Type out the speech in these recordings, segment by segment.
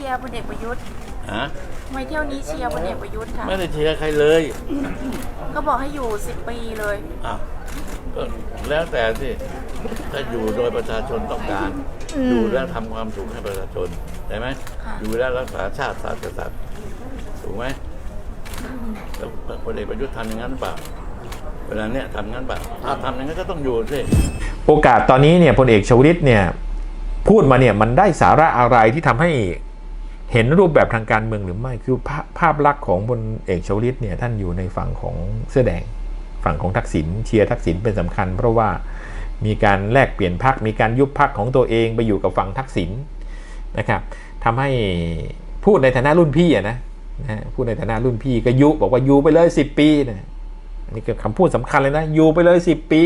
ชียร์พลเอกประยุทธ์ฮะทำไมเที่ยวนี้เชียร์พลเอกประยุทธ์ค่ะไม่ได้เชียร์ใครเลยก็บอกให้อยู่สิบปีเลยอ้าวก็แล้วแต่สิถ้าอยู่โดยประชาชนต้องการอืมอยู่แล้วทำความสุขให้ประชาชนได้ไหมค่ะอยู่แล้วรักษาชาติศาสตร์กษัตริย์ถูกไหมแล้วพลเอกประยุทธ์ทำอย่างนั้นหรือเปล่าเวลาเนี้ยทำงั้นเปล่าถ้าทำอย่างนั้นก็ต้องอยู่สิ โอกาสตอนนี้เนี่ยพลเอกชวลิตเนี่ยพูดมาเนี่ยมันได้สาระอะไรที่ทำให้ เห็นรูปแบบทางการเมืองหรือไม่คือภาภาพลักษณ์ของพลเอกชวลิตเนี่ยท่านอยู่ในฝั่งของเสื้อแดง ฝั่งของทักษิณเชียร์ทักษิณเป็นสำคัญ เพราะว่ามีการแลกเปลี่ยนพักมีการยุบพักของตัวเองไปอยู่กับฝั่งทักษิณนะครับทำให้พูดในฐานะรุ่นพี่อะนะนะพูดในฐานะรุ่นพี่ก็ยุบอกว่าอยู่ไปเลย 10 ปีนะนี่คือคำพูดสำคัญเลยนะอยู่ไปเลย 10 ปี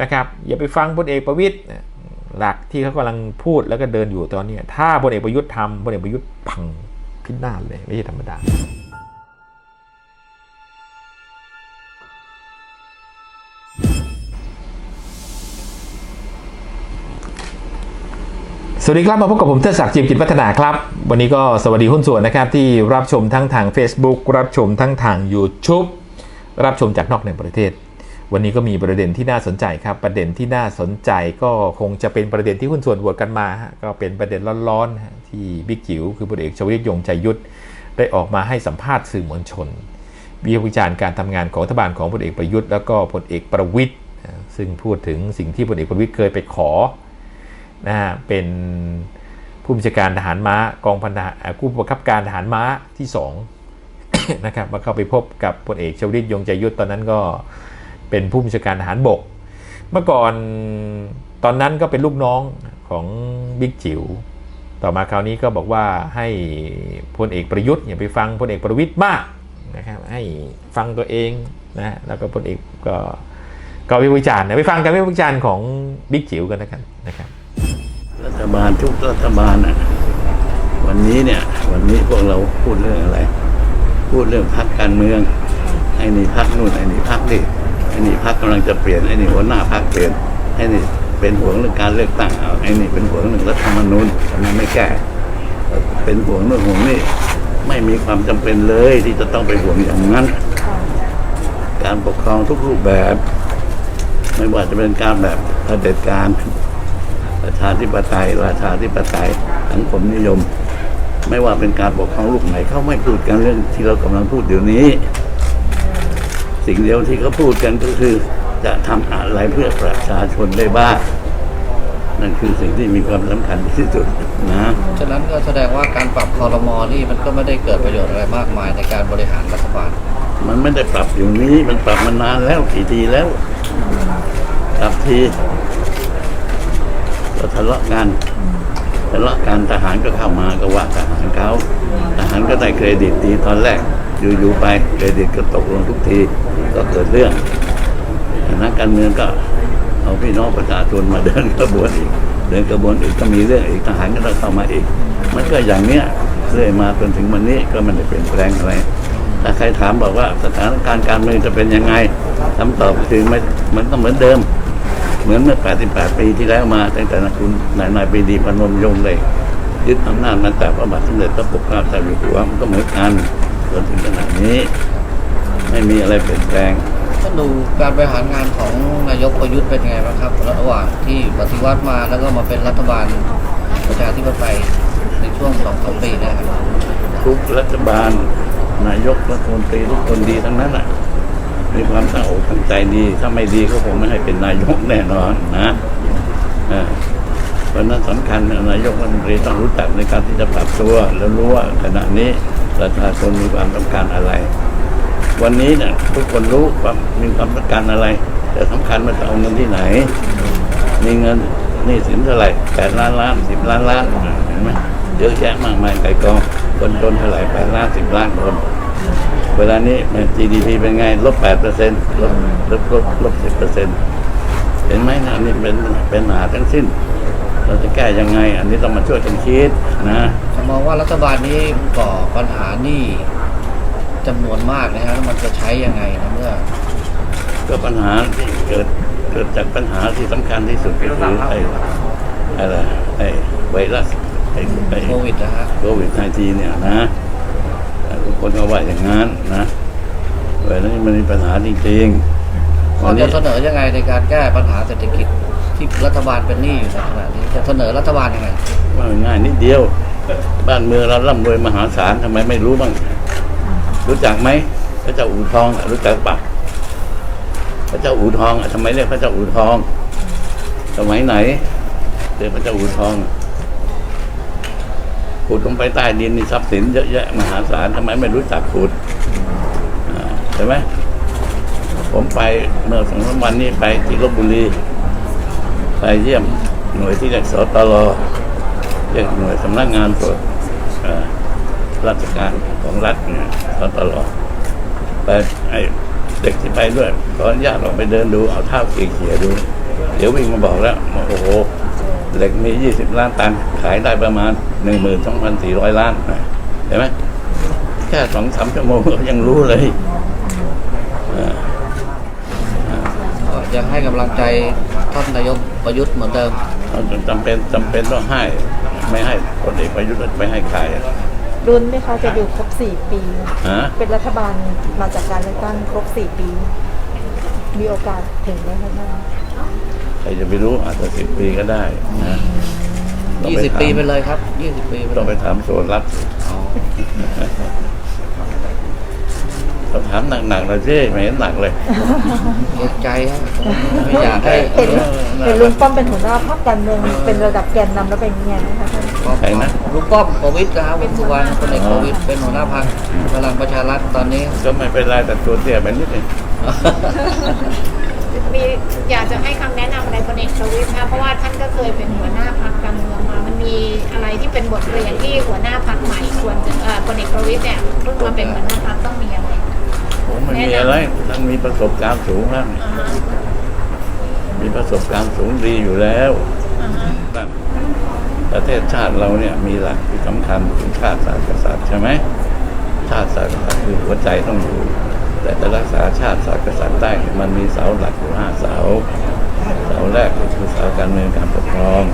นะครับอย่าไปฟังพลเอกประวิตยนะ หลักที่เขากำลังพูดแล้วก็เดินอยู่ตอนนี้ ถ้าพลเอกประยุทธ์ทำพลเอกประยุทธ์พังพินาศเลยไม่ใช่ธรรมดาสวัสดีครับ มาพบกับผมเทศศักดิ์จิมกิจวัฒนาครับ วันนี้ก็สวัสดีหุ้นส่วนนะครับ ที่รับชมทั้งทาง Facebook รับชมทั้งทาง YouTube รับชมจากนอกในประเทศ วันนี้ก็มีประเด็นที่น่าสนใจครับ ประเด็นที่น่าสนใจก็คงจะเป็นประเด็นที่หุ้นส่วนโหวกันมา ก็เป็นประเด็นร้อนๆที่บิ๊กจิ๋วคือพลเอกชวลิตยงใจยุทธได้ออกมาให้สัมภาษณ์สื่อมวลชนวิพากษ์วิจารณ์การทำงานของรัฐบาลของพลเอกประยุทธ์แล้วก็พลเอกประวิตยนะซึ่งพูดถึงสิ่งที่พลเอกประวิตยเคยไปขอนะฮะเป็นผู้บัญชาการทหารม้ากองพันทหารเอ่อผู้บังคับการทหารม้าที่2นะครับมาเข้าไปพบกับพลเอกชวลิตยงใจยุทธตอนนั้นก็ เป็นผู้บัญชาการทหารบก เมื่อก่อนตอนนั้นก็เป็นลูกน้องของบิ๊กจิ๋วต่อมาคราวนี้ก็บอกว่าให้พลเอกประยุทธ์อย่าไปฟังพลเอกประวิตยมากนะครับให้ฟังตัวเองนะแล้วก็พลเอกก็ก็วิพากษ์วิจารณ์นะไปฟังการวิพากษ์วิจารณ์ของบิ๊กจิ๋วกันนะครับนะครับ รัฐบาลทุกรัฐบาลอะวันนี้เนี่ย วันนี้พวกเราพูดเรื่องอะไร พูดเรื่องพักการเมืองไอ้นี่พักนู่นไอ้นี่พักนี่ ไอ้นี่พักกำลังจะเปลี่ยนไอ้นี่หัวหน้าพักเปลี่ยนไอ้นี่เป็นห่วงเรื่องการเลือกตั้งเอาไอ้นี่เป็นห่วงเรื่องรัฐธรรมนูญทำไมไม่แก้เป็นห่วงเรื่องห่วงนี่ไม่มีความจำเป็นเลยที่จะต้องไปห่วงอย่างนั้น การปกครองทุกรูปแบบ ไม่ว่าจะเป็นการแบบเผด็จการประชาธิปไตยราชาธิปไตยสังคมนิยม ไม่ว่าเป็นการปกครองลูกไหนเขาไม่พูดกันเรื่องที่เรากำลังพูดเดี๋ยวนี้ สิ่งเดียวที่เขาพูดกันก็คือ จะทำอะไรเพื่อประชาชนได้บ้างนั่นคือสิ่งที่มีความสำคัญที่สุดนะฉะนั้นก็แสดงว่าการปรับคอรมอนี่มันก็ไม่ได้เกิดประโยชน์อะไรมากมายในการบริหารรัฐบาล มันไม่ได้ปรับอยู่นี้มันปรับมานานแล้วกี่ทีแล้วปรับทีก็ทะเลาะกันทะเลาะกันทหารก็เข้ามาก็ว่าทหารเขาทหารก็ได้เครดิตดีตอนแรก อยู่ๆไปเครดิตก็ตกลงทุกทีก็เกิดเรื่องนักการเมืองก็เอาพี่น้องประชาชนมาเดินกระบวนอีกเดินกระบวนอีกก็มีเรื่องอีกทหารก็ต้องเข้ามาอีก มันก็อย่างเนี้ยเรื่อยมาจนถึงวันนี้ก็มันได้เปลี่ยนแปลงอะไรถ้าใครถามบอกว่าสถานการณ์การเมืองจะเป็นยังไงคำตอบคือไม่มันก็เหมือนเดิม เหมือนเมื่อ 88 ปีที่แล้วมาตั้งแต่นายคุณนายนายปรีดีพนมยงค์เลยยึดอำนาจมาจากพระบาทสมเด็จพระปกเกล้าเจ้าอยู่หัวมันก็เหมือนกัน จนถึงขนาดนี้ ไม่มีอะไรเปลี่ยนแปลงก็ดูการบริหารงานของนายกประยุทธ์เป็นไงบ้างครับระหว่างที่ปฏิวัติมาแล้วก็มาเป็นรัฐบาลประชาธิปไตยในช่วงสองสามปีเนะครับทุกรัฐบาลนายกรัฐมนตรีทุกคนดีทั้งนั้นอะมีความตั้งอกตั้งใจดี ถ้าไม่ดีก็คงไม่ให้เป็นนายกแน่นอนนะเออเพราะฉะนั้นสำคัญนะนายกรัฐมนตรีต้องรู้จักในการที่จะปรับตัว แล้วรู้ว่าขณะนี้ ประชาชนมีความต้องการอะไร วันนี้เนี่ยทุกคนรู้ว่ามีความต้องการอะไร แต่สำคัญมันจะเอาเงินที่ไหน มีเงินนี่สินเท่าไหร่แปดล้านล้านสิบล้านล้านเห็นไหมเยอะแยะมากมายไก่กองคนจนเท่าไหร่แปดล้านสิบล้านคนเวลานี้ GDP เป็นไงลบแปดเปอร์เซ็นต์ลบลบลบลบสิบเปอร์เซ็นต์เห็นไหมนะนี่เป็นเป็นปัญหาทั้งสิ้น เราจะแก้ยังไง อันนี้ต้องมาช่วยกันคิดนะ มองว่ารัฐบาลนี้ก่อปัญหานี่จำนวนมากนะฮะแล้วมันจะใช้ยังไงนะเมื่อ ก็ปัญหาที่เกิดเกิดจากปัญหาที่สำคัญที่สุดก็คือไอ้อะไรไอ้ไวรัสไอ้ไอ้โควิดนะฮะโควิด19เนี่ยนะแต่ทุกคนก็ว่าอย่างนั้นนะเวลานี้มันมีปัญหาจริงๆก็วันจะนี้เสนอยังไงในการแก้ปัญหาเศรษฐกิจที่รัฐบาลเป็นหนี้อยู่ในขณะนี้จะเสนอรัฐบาลยังไง ว่าง่ายนิดเดียว บ้านเมืองเราร่ำรวยมหาศาลทำไมไม่รู้บ้าง รู้จักไหมพระเจ้าอู่ทองรู้จักปะพระเจ้าอู่ทองทำไมเรียกพระเจ้าอู่ทองสมัยไหนเรียกพระเจ้าอู่ทองขุดลงไปใต้ดินนี่ทรัพย์สินเยอะแยะมหาศาลทำไมไม่รู้จักขุดใช่ไหมผมไปเมื่อสองสามวันนี้ไปที่ลบบุรี ไปเยี่ยมหน่วยที่เรียกสตลเรียกหน่วยสำนักงานตรวจ ราชการของรัฐเนี่ยตลไปไอเด็กที่ไปด้วยขออนุญาตเราไปเดินดูเอาเท้าเขี่ยๆดู เดี๋ยววิ่งมาบอกแล้วโอ้โหเหล็กมี 20 ล้านตัน ขายได้ประมาณ 12,400 ล้านเห็นไหมแค่สองสามชั่วโมงก็ยังรู้เลยก็ยังให้กำลังใจท่านนายกประยุทธ์เหมือนเดิมจำเป็นจำเป็นต้องให้ ไม่ให้คนเอกประยุทธ์ไม่ให้ใครอะรุ้นไหมคะจะอยู่ครบ 4 ปี ฮะเป็นรัฐบาลมาจากการเลือกตั้งครบ 4 ปี มีโอกาสถึงไหมคะท่านใครจะไปรู้อาจจะสิบปีก็ได้นะต้อง20ปีไปถามเลยครับ20ปีไปเลต้องไปยถามโซนรับ อ๋อ เราถามหนักๆเลยสิไม่เห็นหนักเลยเกรงใจฮะไม่อยากให้เห็นเห็นลุงป้อมเป็นหัวหน้าพรรคการเมืองเป็นระดับแกนนำแล้วเป็นยังไงนะคะท่านใครนะลุงป้อมประวิตรนะครับวงสุวรรณคนเอกประวิตรเป็นหัวหน้าพรรคพลังประชารัฐตอนนี้ ก็ไม่เป็นไรแต่ตัวเตี้ยไปนิดนึง มีอยากจะให้คำแนะนำอะไรพลเอกประวิตรนะเพราะว่าท่านก็เคยเป็นหัวหน้าพักการเมืองมา มันมีอะไรที่เป็นบทเรียนที่หัวหน้าพักใหม่ควรจะเอ่อพลเอกประวิตรเนี่ยเพิ่งมาเป็นหัวหน้าพักต้องมีอะไรผม ไม่มีอะไรท่านมีประสบการณ์สูงครับอ่าฮะมีประสบการณ์สูงดีอยู่แล้วอ่าฮะนั่นประเทศชาติเราเนี่ยมีหลักที่สำคัญคือชาติศาสตร์กษัตริย์ใช่ไหมชาติศาสตร์กษัตริย์คือหัวใจต้องอยู่ แต่จะรักษาชาติศาสตร์กษัตริย์ได้มันมีเสาหลักอยู่ห้าเสาเสาแรกก็คือเสาการเมืองการปกครอง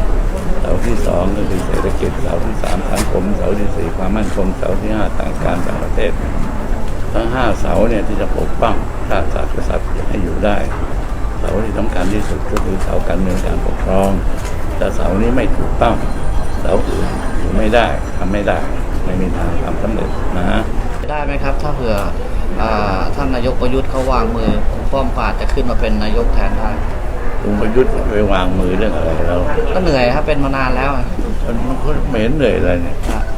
เสาที่สองก็คือเศรษฐกิจเสาที่สามสังคมเสาที่สี่ความมั่นคงเสาที่ห้าต่างการต่างประเทศ ทั้งห้าเสาเนี่ยที่จะปกป้องชาติศาสตร์กษัตริย์ให้อยู่ได้ เสาที่สำคัญที่สุดก็คือเสาการเมืองการปกครองแต่เสานี้ไม่ถูกต้องเสาอื่นอยู่ไม่ได้ทำไม่ได้ไม่มีทางทำสำเร็จนะได้ไหมครับ ถ้าเผื่ออ่าท่านนายกประยุทธ์เขาวางมือลุงป้อมก็อาจจะขึ้นมาเป็นนายกแทนได้ลุงประยุทธ์ไปวางมือเรื่องอะไรแล้วก็เหนื่อยครับเป็นมานานแล้วอะมันมันไม่เห็นเหนื่อยเลยเนี่ยอะก็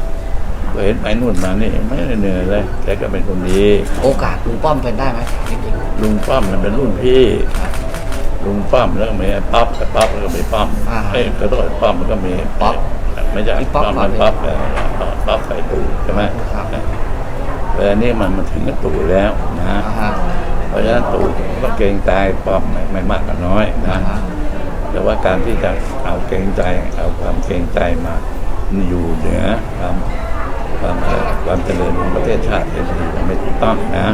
เห็นไปนู่นมานี่ไม่ได้เหนื่อยเลยแกก็เป็นคนดีโอกาสลุงป้อมเป็นได้ไหมจริงลุงป้อมมันเป็นรุ่นพี่ ลุงป้อมแล้วก็มีไอ้ป๊อปไอ้ป๊อปแล้วก็มีป้อมเอ้ยก็ต้องไอ้ป๊อปมันก็มีป๊อปไม่ใช่ป๊อปมันป๊อปเออป๊อปใส่ตู่ใช่ไหมแต่อันนี้มันมันถึงกับตู่แล้วนะๆอ่าฮะเพราะฉะนั้นตู่ก็เกรงใจป้อมไม่ไม่มากก็น้อยนะอ่าฮะแต่ว่าการที่จะเอาเกรงใจเอาความเกรงใจมาอยู่เหนือความ ความเอ่อความเจริญของประเทศชาติเป็นสิ่งที่ไม่ถูกต้องนะ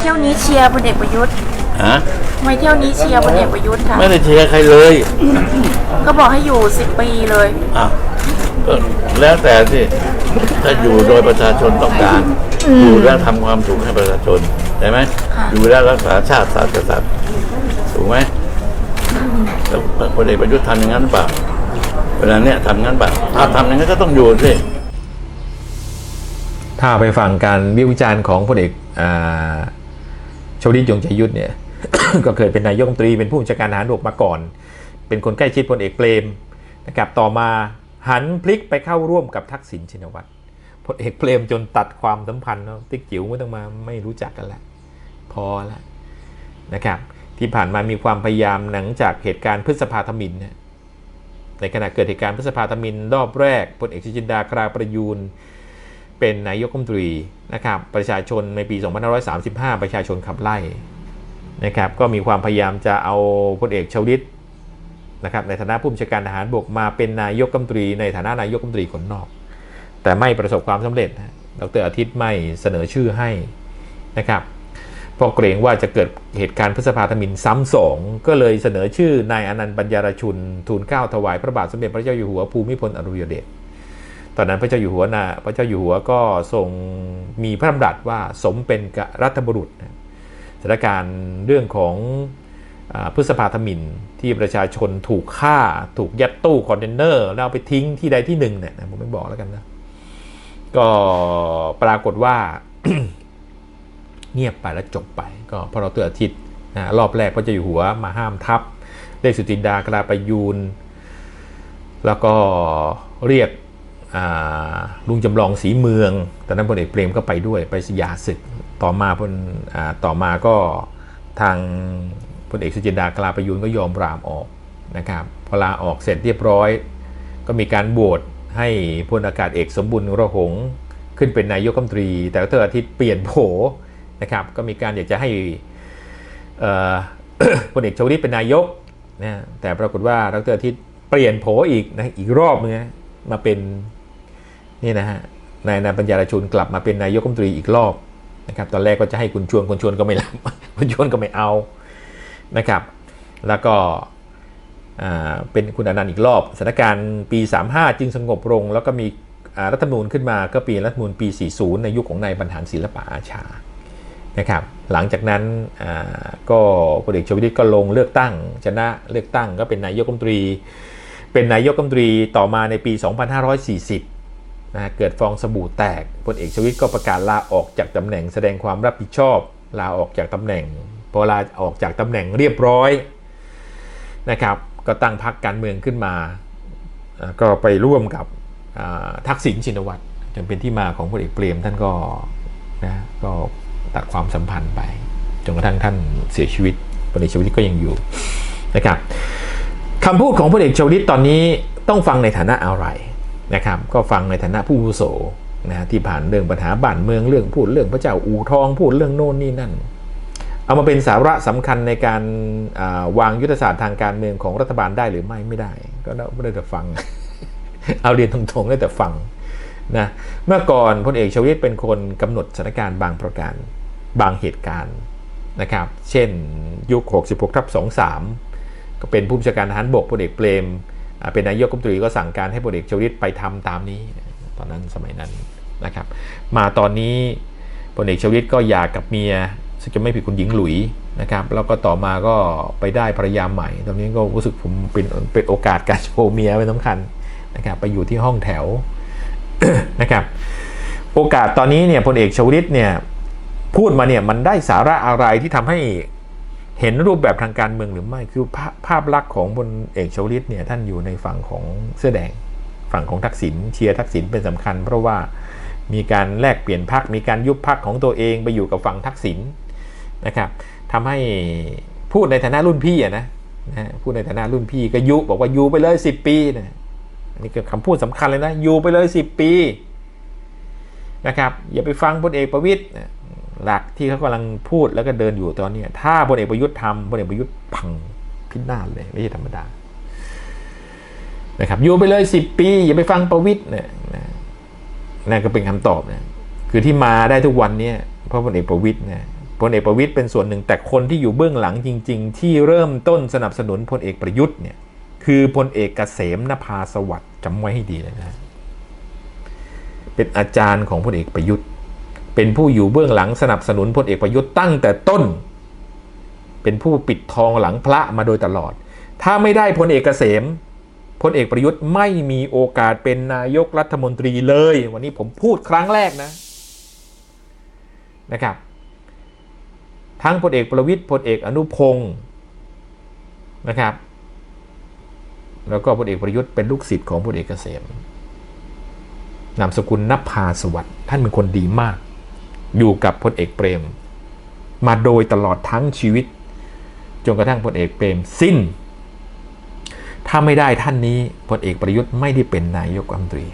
เที่ยวนี้เชียร์พลเอกประยุทธ์ฮะทำไมเที่ยวนี้เชียร์พลเอกประยุทธ์คะไม่ได้เชียร์ใครเลย ก็บอกให้อยู่สิบปีเลยอะก็แล้วแต่สิถ้าอยู่โดยประชาชนต้องการ อยู่แล้วทำความถูกให้ประชาชนใช่ไหมค่ะอยู่แล้วรักษาชาติศาสตร์กษัตริย์ถูกไหมแล้วพลเอกประยุทธ์ทำอย่างนั้นหรือเปล่า เวลาเนี้ยทำงั้นเปล่าถ้าทำอย่างนั้นก็ต้องอยู่สิถ้าไปฟังการวิวิจารณ์ของพลเอกอ่าชวลิตยงใจยุทธเนี่ย ก็เคยเป็นนายกรัฐมนตรีเป็นผู้บัญชาการทหารบกมาก่อน เป็นคนใกล้ชิดพลเอกเปรมนะครับต่อมาหันพลิกไปเข้าร่วมกับทักษิณชินวัตรพลเอกเปรมจนตัดความสัมพันธ์เนาะติ๊กจิ๋วไม่ต้องมาไม่รู้จักกันแล้วพอแล้วนะครับ ที่ผ่านมามีความพยายามหลังจากเหตุการณ์พฤษภาธมินเนี่ย ในขณะเกิดเหตุการณ์พฤษภาธมินรอบแรกพลเอกชจินดาคราประยูนเป็นนายกรัฐมนตรีนะครับประชาชนในปี 2535 ประชาชนขับไล่นะครับก็มีความพยายามจะเอาพลเอกชวลิตนะครับในฐานะผู้บัญชาการทหารบกมาเป็นนายกรัฐมนตรี ในฐานะนายกรัฐมนตรีคนนอก แต่ไม่ประสบความสำเร็จดรอาทิตย์ไม่เสนอชื่อให้นะครับ เพราะเกรงว่าจะเกิดเหตุการณ์พฤษภาธมินซ้ำสองก็เลยเสนอชื่อนายอนันต์ปัญญารชุน ทูลเกล้าถวายพระบาทสมเด็จพระเจ้าอยู่หัวภูมิพลอดุลยเดชตอนนั้นพระเจ้าอยู่หัวนะพระเจ้าอยู่หัวก็ทรงมีพระดำรัสว่าสมเป็นรัฐบุรุษสถานการณ์เรื่องของอพฤษภาธมินที่ประชาชนถูกฆ่าถูกยัดตู้คอนเทนเนอร์แล้วเอาไปทิ้งที่ใดที่หนึ่งเนี่ยผมไม่บอกแล้วกันนะ ก็ปรากฏว่า เงียบไปแล้วจบไป ก็พอเราเตือนอาทิตย์นะรอบแรกพระเจ้าอยู่หัวมาห้ามทัพเรียกสุจินดากลาประยูน แล้วก็เรียกลุงจำลองสีเมือง ตอนนั้นพลเอกเปรมก็ไปด้วยไปสยาศึก ต่อมาพลต่อมาก็ทางพลเอกสุจินดากลาประยูนก็ยอมรามออกนะครับ พอลาออกเสร็จเรียบร้อย ก็มีการโหวตให้พลอากาศเอกสมบุญระหง ขึ้นเป็นนายกรัฐมนตรี แต่ว่าเธออาทิตย์เปลี่ยนโผ นะครับก็มีการอยากจะให้พลเอกชวลิตเป็นนายกนะแต่ปรากฏว่าดรอาทิตย์เปลี่ยนโผอีกนะอีกรอบนึงนะมาเป็นนี่นะฮะนายนาปัญญารชุนกลับมาเป็นนายกรัฐมนตรีอีกรอบนะครับตอนแรกก็จะให้คุณชวนคุณชวนก็ไม่รับคุณชวนก็ไม่เอานะครับ แล้วก็เป็นคุณอนันต์อีกรอบสถานการณ์ปี 35 จึงสงบลง แล้วก็มีรัฐธรรมนูญขึ้นมาก็ปีรัฐธรรมนูญปี 40 ในยุคของนายบรรหารศิลปะอาชา นะครับหลังจากนั้นก็พลเอกชวลิตก็ลงเลือกตั้ง ชนะเลือกตั้งก็เป็นนายกรัฐมนตรี เป็นนายกรัฐมนตรีต่อมาในปี 2540นะเกิดฟองสบู่แตกพลเอกชวลิตก็ประกาศลาออกจากตำแหน่งแสดงความรับผิดชอบลาออกจากตำแหน่งพอลาออกจากตำแหน่งเรียบร้อยนะครับก็ตั้งพรรคการเมืองขึ้นมา ก็ไปร่วมกับทักษิณชินวัตรจนเป็นที่มาของพลเอกเปรมท่านก็นะก็ัดความสัมพันธ์ไป จนกระทั่งท่านเสียชีวิตพลเอกชวลิตก็ยังอยู่นะครับคำพูดของพลเอกชวลิตตอนนี้ต้องฟังในฐานะอะไรนะครับก็ฟังในฐานะผู้วุโสนะที่ผ่านเรื่องปัญหาบ้านเมืองเรื่องพูดเรื่องพระเจ้าอู่ทองพูดเรื่องโน่นนี่นั่น เอามาเป็นสาระสำคัญในการาวางยุทธศาสตร์ทางการเมืองของรัฐบาลได้หรือไม่ไม่ได้ ก็ไม่ได้แต่ฟัง เอาเรียนตรงๆได้แต่ฟังนะเมื่อก่อนพลเอกชวลิตเป็นคนกำหนดสถานการณ์บางประการ บางเหตุการณ์นะครับ เช่นยุค 66ทับ23 ก็เป็นผู้บัญชาการทหารบกพลเอกเปรม เป็นนายกรัฐมนตรีก็สั่งการให้พลเอกชวลิตไปทำตามนี้ ตอนนั้นสมัยนั้นนะครับ มาตอนนี้พลเอกชวลิตก็หย่ากับเมียซึ่งจะไม่ผิดคุณหญิงหลุยนะครับ แล้วก็ต่อมาก็ไปได้ภรรยาใหม่ ตอนนี้ก็รู้สึกผมเป็นเป็นโอกาสการโชว์เมียเป็นสำคัญนะครับ ไปอยู่ที่ห้องแถวนะครับ โอกาสตอนนี้เนี่ยพลเอกชวลิตเนี่ย พูดมาเนี่ยมันได้สาระอะไรที่ทำให้เห็นรูปแบบทางการเมืองหรือไม่คือภาพภาพลักษณ์ของพลเอกชวลิตเนี่ยท่านอยู่ในฝั่งของเสื้อแดง ฝั่งของทักษิณเชียร์ทักษิณเป็นสำคัญ เพราะว่ามีการแลกเปลี่ยนพักมีการยุบพักของตัวเองไปอยู่กับฝั่งทักษิณนะครับทำให้พูดในฐานะรุ่นพี่อะนะนะพูดในฐานะรุ่นพี่ก็ยุบอกว่าอยู่ไปเลย 10 ปีนะนี่คือคำพูดสำคัญเลยนะอยู่ไปเลย 10 ปีนะครับอย่าไปฟังพลเอกประวิตยนะ หลักที่เขากำลังพูดแล้วก็เดินอยู่ตอนนี้ ถ้าพลเอกประยุทธ์ทำพลเอกประยุทธ์พังพินาศเลยไม่ใช่ธรรมดานะครับอยู่ไปเลย 10 ปี อย่าไปฟังประวิทย์เนะนะนั่นก็เป็นคำตอบนะคือที่มาได้ทุกวันนี้เพราะพลเอกประวิทย์นะพลเอกประวิทย์เป็นส่วนหนึ่งแต่คนที่อยู่เบื้องหลังจริง ๆ ที่เริ่มต้นสนับสนุนพลเอกประยุทธ์เนี่ยคือพลเอกเกษมนภาสวัสดิ์จำไว้ให้ดีเลยนะเป็นอาจารย์ของพลเอกประยุทธ์ เป็นผู้อยู่เบื้องหลังสนับสนุนพลเอกประยุทธ์ตั้งแต่ต้น เป็นผู้ปิดทองหลังพระมาโดยตลอด ถ้าไม่ได้พลเอกเกษมพลเอกประยุทธ์ไม่มีโอกาสเป็นนายกรัฐมนตรีเลย วันนี้ผมพูดครั้งแรกนะนะครับ ทั้งพลเอกประวิทย์พลเอกอนุพงศ์นะครับ แล้วก็พลเอกประยุทธ์เป็นลูกศิษย์ของพลเอกเกษมนามสกุลนภาสวัสดิ์ท่านเป็นคนดีมาก อยู่กับพลเอกเปรม มาโดยตลอดทั้งชีวิต จนกระทั่งพลเอกเปรมสิ้น ถ้าไม่ได้ท่านนี้พลเอกประยุทธ์ไม่ได้เป็นนายกรัฐมนตรี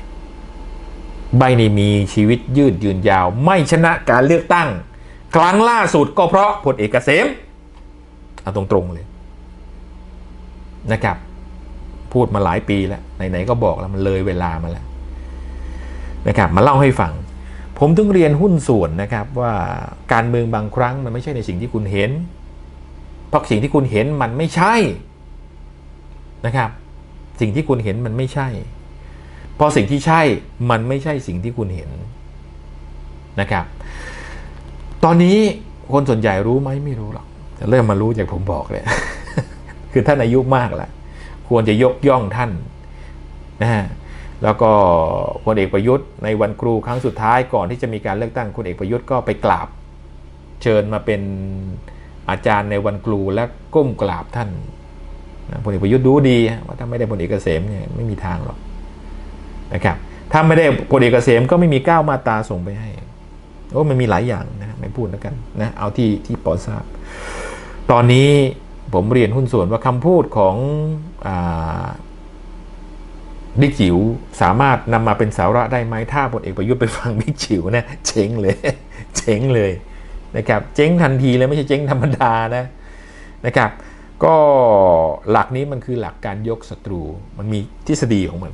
ใบในมีชีวิตยืดยืนยาว ไม่ชนะการเลือกตั้ง ครั้งล่าสุดก็เพราะพลเอกเกษมเอาตรงๆเลยนะครับพูดมาหลายปีแล้วไหนๆก็บอกแล้วมันเลยเวลามาแล้วนะครับมาเล่าให้ฟัง ผมต้องเรียนหุ้นส่วนนะครับว่าการเมืองบางครั้งมันไม่ใช่ในสิ่งที่คุณเห็น เพราะสิ่งที่คุณเห็นมันไม่ใช่นะครับ สิ่งที่คุณเห็นมันไม่ใช่พราะสิ่งที่ใช่มันไม่ใช่สิ่งที่คุณเห็นนะครับ ตอนนี้คนส่วนใหญ่รู้ไหมไม่รู้หรอกเริ่มมารู้จากผมบอกเลย คือท่านอายุมากแล้วควรจะยกย่องท่านนะฮะ แล้วก็พลเอกประยุทธ์ในวันครูครั้งสุดท้ายก่อนที่จะมีการเลือกตั้งพลเอกประยุทธ์ก็ไปกราบ เชิญมาเป็นอาจารย์ในวันครูและก้มกราบท่านพลเอกประยุทธ์รู้ดีว่าถ้าไม่ได้พลเอกเกษมเนี่ยไม่มีทางหรอกนะครับถ้าไม่ได้พลเอกเกษมก็ไม่มีก้าวมาตาส่งไปให้โอ้มันมีหลายอย่างนะไม่พูดแล้วกันนะเอาที่ที่ปอทราบ ตอนนี้ผมเรียนหุ้นส่วนว่าคำพูดของอา บิ๊กจิ๋วสามารถนำมาเป็นสาระได้ไหมถ้าพลเอกประยุทธ์ไปฟังบิ๊กจิ๋วนะเจ๊งเลยเจ๊งเลยนะครับเจ๊งทันทีเลยไม่ใช่เจ๊งธรรมดานะนะครับ ก็หลักนี้มันคือหลักการยกศัตรูมันมีทฤษฎีของมัน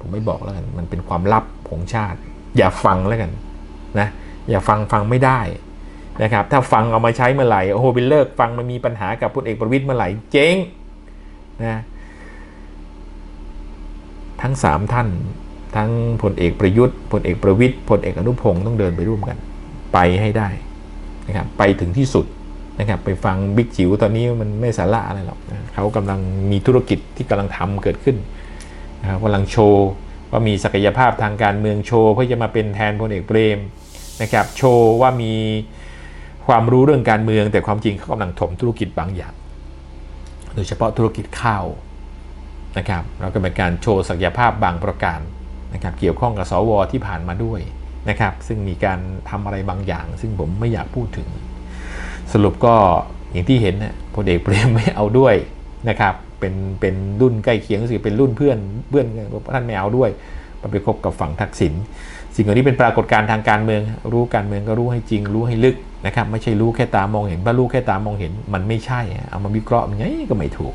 ผมไม่บอกแล้วกันมันเป็นความลับของชาติ อย่าฟังแล้วกันนะอย่าฟังฟังไม่ได้นะครับถ้าฟังเอามาใช้เมื่อไหร่โอ้โหเป็นเลิกฟังมันมีปัญหากับพลเอกประวิตยเมื่อไหร่เจ๊งนะ ทั้งสามท่าน ทั้งพลเอกประยุทธ์พลเอกประวิตยพลเอกอนุพงศ์ต้องเดินไปร่วมกัน ไปให้ได้นะครับไปถึงที่สุดนะครับไปฟังบิ๊กจิ๋วตอนนี้มันไม่สาระอะไรหรอกนะเขากำลังมีธุรกิจที่กำลังทำเกิดขึ้นนะครับกำลังโชว์ว่ามีศักยภาพทางการเมืองโชว์เพื่อจะมาเป็นแทนพลเอกเปรมนะครับโชว์ว่ามีความรู้เรื่องการเมืองแต่ความจริงเขากำลังถมธุรกิจบางอย่าง โดยเฉพาะธุรกิจข้าว นะครับเราก็เป็นการโชว์ศักยภาพบางประการนะครับเกี่ยวข้องกับสวที่ผ่านมาด้วยนะครับซึ่งมีการทำอะไรบางอย่าง ซึ่งผมไม่อยากพูดถึง สรุปก็อย่างที่เห็นนะพลเอกเปรมไม่เอาด้วยนะครับเป็นเป็นรุ่นใกล้เคียงสิเป็นรุ่นเพื่อนเพื่อนท่านไม่เอาด้วยมันไปคบกับฝั่งทักษิณสิ่งเหล่านี้เป็นปรากฏการณ์ทางการเมือง รู้การเมืองก็รู้ให้จริง รู้ให้ลึกนะครับไม่ใช่รู้แค่ตามองเห็นถ้ารู้แค่ตามองเห็นมันไม่ใช่เอามาวิเคราะห์มันไงก็ไม่ถูก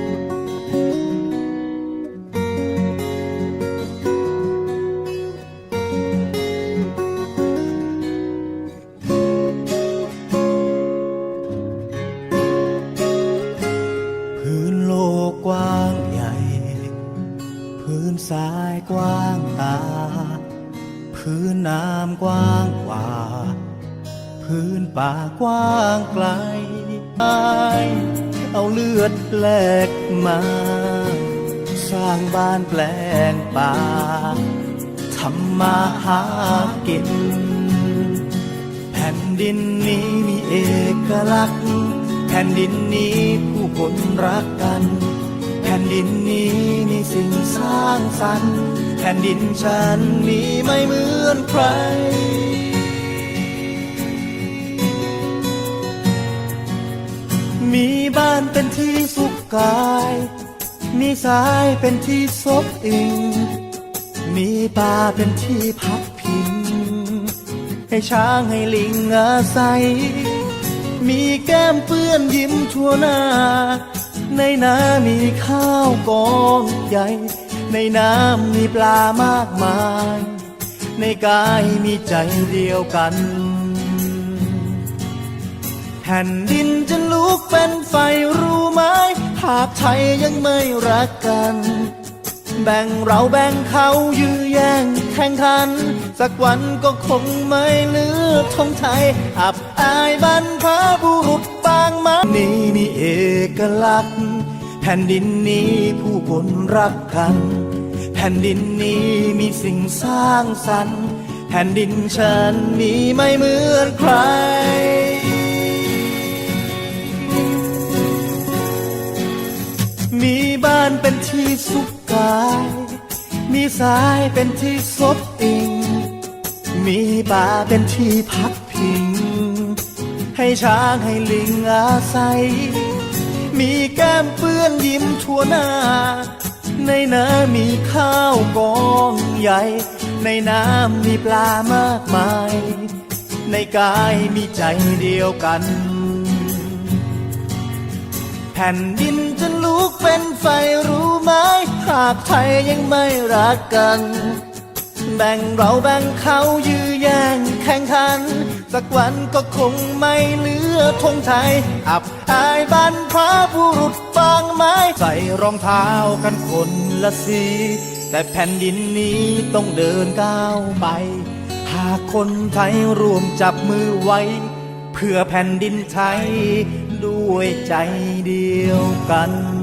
ทรายกว้างตา พื้นน้ำกว้างกว่า พื้นป่ากว้างไกล เอาเลือดแลกมา สร้างบ้านแปลงป่าทำมาหากิน แผ่นดินนี้มีเอกลักษณ์ แผ่นดินนี้ผู้คนรักกัน ผ่นดินนี้มีสิ่งสร้างสรรค์แผ่นดินฉันมีไม่เหมือนใคร มีบ้านเป็นที่สุขกาย มีสายเป็นที่ซบอิง มีป่าเป็นที่พักพิง ให้ช้างให้ลิงอาศัย มีแก้มเปื้อนยิ้มทั่วหน้า ในน้ำมีข้าวกองใหญ่ ในน้ำมีปลามากมาย ในกายมีใจเดียวกัน แผ่นดินจะลุกเป็นไฟรู้ไหม หากไทยยังไม่รักกัน แบ่งเราแบ่งเขายื้อแย่งแข่งขัน สักวันก็คงไม่เหลือทงไทย อับอายบรรพบุรุษบางมานี่มีเอกลักษณ์ แผ่นดินนี้ผู้คนรักกัน แผ่นดินนี้มีสิ่งสร้างสรรค์ แผ่นดินฉันมีไม่เหมือนใครมีบ้านเป็นที่สุขาย มีสายเป็นที่ซบอิง มีป่าเป็นที่พักพิง ให้ช้างให้ลิงอาศัย มีแก้มเปื้อนยิ้มทั่วหน้า ในนะมีข้าวกองใหญ่ ในน้ำมีปลามากมาย ในกายมีใจเดียวกัน ผ่นดินจะลุกเป็นไฟรู้ไหมหากไทยยังไม่รักกัน แบ่งเราแบ่งเขายื้อแย่งแข่งขัน สักวันก็คงไม่เหลือธงไทย อับอายบ้านพระบุรุษบางไม้ใส่รองเท้ากันคนละสี แต่แผ่นดินนี้ต้องเดินก้าวไป หากคนไทยรวมจับมือไว้ เพื่อแผ่นดินไทย ด้วยใจเดียวกัน